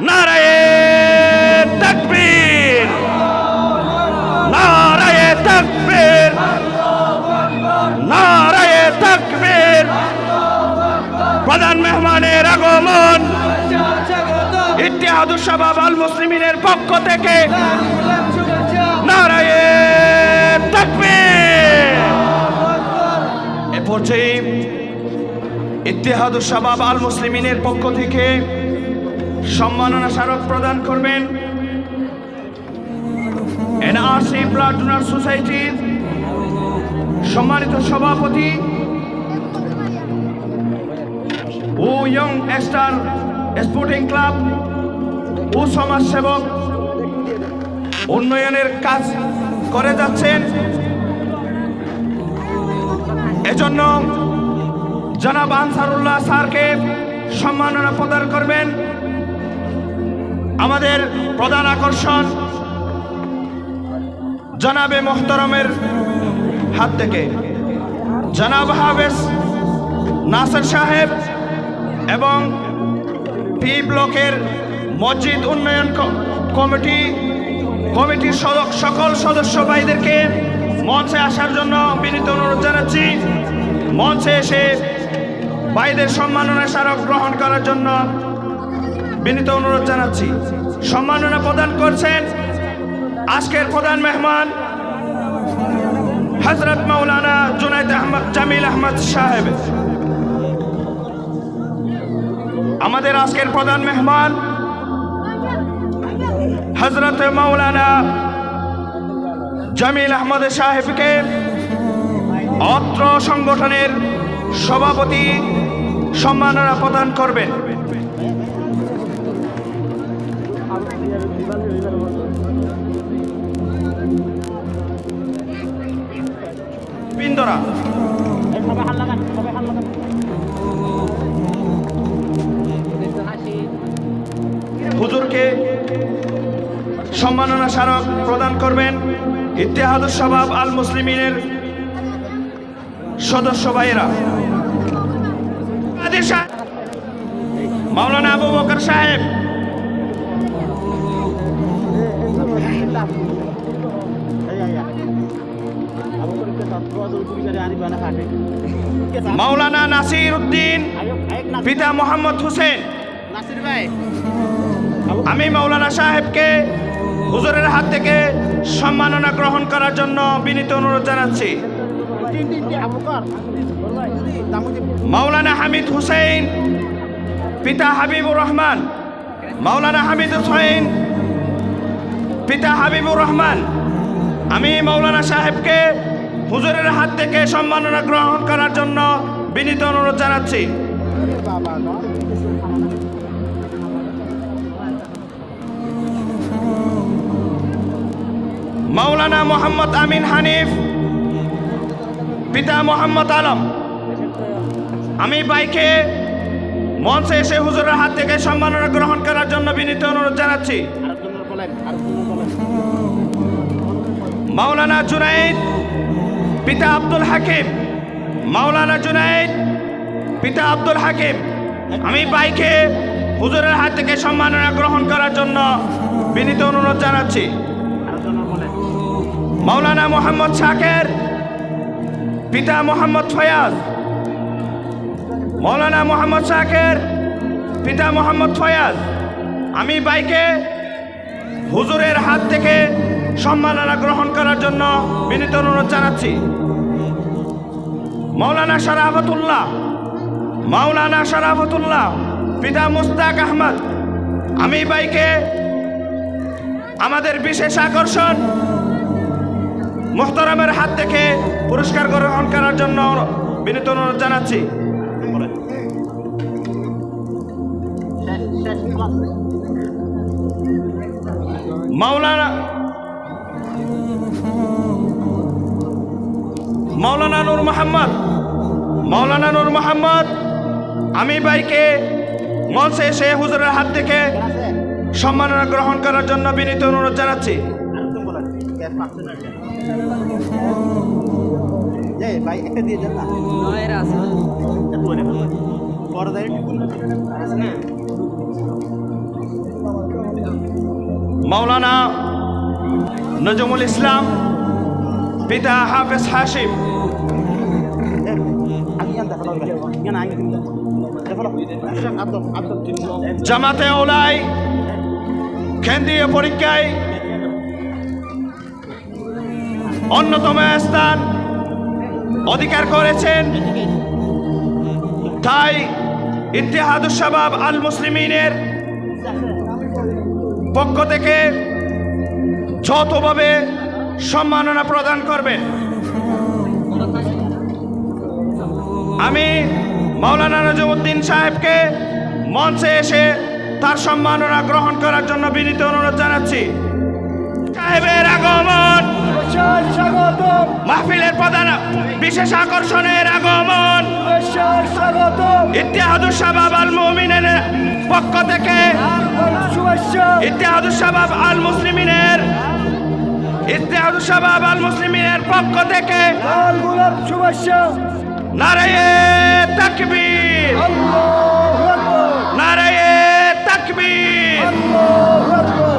নারায়ে তাকবীর। নারায়ে তাকবীর। নারায়ে তাকবীর। প্রধান মেহমানের আগমন। ইতিহাদুস শাবাব আল মুসলিমিনের পক্ষ থেকে। নারায়ে তাকবীর। এ পর্যায়ে ইতিহাদুস শাবাব আল মুসলিমিনের পক্ষ থেকে সম্মাননা স্মারক প্রদান করবেন। এনআরসি ব্লাড ডোনার সোসাইটির সম্মানিত সভাপতি ও ইয়ং স্টার স্পোর্টিং ক্লাব ও সমাজসেবক উন্নয়নের কাজ করে যাচ্ছেন। এজন্য জনাব আনসারুল্লাহ স্যারকে সম্মাননা প্রদান করবেন। আমাদের প্রধান আকর্ষণ জনাবে মোহতরমের হাত থেকে। জনাব হাফেজ নাসর সাহেব এবং পি ব্লকের মসজিদ উন্নয়ন কমিটি, কমিটির সকল সদস্য ভাইদেরকে মঞ্চে আসার জন্য বিনীত অনুরোধ জানাচ্ছি। মঞ্চে এসে ভাইদের সম্মাননা স্মারক গ্রহণ করার জন্য বিনীত অনুরোধ জানাচ্ছি। সম্মাননা প্রদান করছেন আজকের প্রধান মেহমান হজরত মৌলানা জুনাইদ আহমদ জামিল আহমদ সাহেব। আমাদের আজকের প্রধান মেহমান হজরত মৌলানা জামিল আহমদ সাহেবকে অত্র সংগঠনের সভাপতি সম্মাননা প্রদান করবেন। হুজুরকে সম্মাননা স্মারক প্রদান করবেন ইতিহাদুস সবাব আল মুসলিমিনের সদস্য ভাইয়েরা। মাওলানা আবু বকর সাহেব। মাওলানা নাসির উদ্দিন পিতা মোহাম্মদ হোসেন। আমি মাওলানা সাহেবকে হুজুরের হাত থেকে সম্মাননা গ্রহণ করার জন্য বিনীত অনুরোধ জানাচ্ছি। মাওলানা হামিদ হুসেন, পিতা হাবিবুর রহমান, মাওলানা হামিদ হুসেন পিতা হাবিবুর রহমান, আমি মৌলানা সাহেবকে হুজুরের হাত থেকে সম্মাননা গ্রহণ করার জন্য বিনীত অনুরোধ জানাচ্ছি। মৌলানা মোহাম্মদ আমিন হানিফ, পিতা মোহাম্মদ আলম, আমি বাইকে মঞ্চে এসে হুজুরের হাত থেকে সম্মাননা গ্রহণ করার জন্য বিনীত অনুরোধ জানাচ্ছি। মাওলানা জুনাইদ, পিতা আব্দুল হাকিম। মাওলানা জুনাইদ, পিতা আব্দুল হাকিম। আমি বাইকে হুজুরের হাত থেকে সম্মাননা গ্রহণ করার জন্য বিনীত অনুরোধ জানাচ্ছি। মাওলানা মোহাম্মদ শাকের, পিতা মোহাম্মদ ফয়াজ। মৌলানা মোহাম্মদ শাকের, পিতা মোহাম্মদ ফয়াজ। আমি বাইকে হুজুরের হাত থেকে সম্মাননা গ্রহণ করার জন্য বিনীত অনুরোধ জানাচ্ছি। মৌলানা শরাফতুল্লাহ, মাওলানা শরাফতুল্লাহ, পিতা মুস্তাক আহমদ, আমি বাইকে আমাদের বিশেষ আকর্ষণ মোহতারামের হাত থেকে পুরস্কার গ্রহণ করার জন্য বিনীত অনুরোধ জানাচ্ছি। মাওলানা মাওলানা নূর মোহাম্মদ মৌলানা নূর মোহাম্মদ আমি ভাইকে মঞ্চে এসে হুজুরের হাত থেকে সম্মাননা গ্রহণ করার জন্য বিনীত অনুরোধ জানাচ্ছি। আরেকজন নজমুল ইসলাম পিতা হাফেজ Jinnah. জামাতে ওলাই, কেন্দ্রীয় পরীক্ষায় অন্যতম স্থান অধিকার করেছেন তাই ইতিহাদুসাবাব আল মুসলিমিনের পক্ষ থেকে যৌথভাবে সম্মাননা প্রদান করবেন। আমি মাওলানা নজমুদ্দিন সাহেবকে মঞ্চে এসে তার সম্মাননা গ্রহণ করার জন্য বিনীত অনুরোধ জানাচ্ছি। সাহেবের আগমন! মাহফিলের প্রধান বিশেষ আকর্ষণের আগমন! স্বাগত ইতিহাদুস শাবাব আল মুমিনের পক্ষ থেকে শুভেচ্ছা ইতিহাদুস শাবাব আল মুসলিমিনের ইতিহাদুস শাবাব আল মুসলিমিনের পক্ষ থেকে লাল গোলাপ শুভেচ্ছা নারায়ে তাকবীর আল্লাহু আকবার নারায়ে তাকবীর আল্লাহু আকবার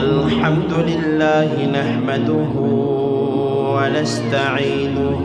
الحمد لله نحمده ونستعينه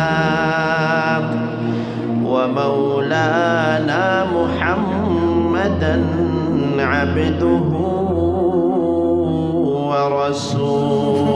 عبده ورسوله.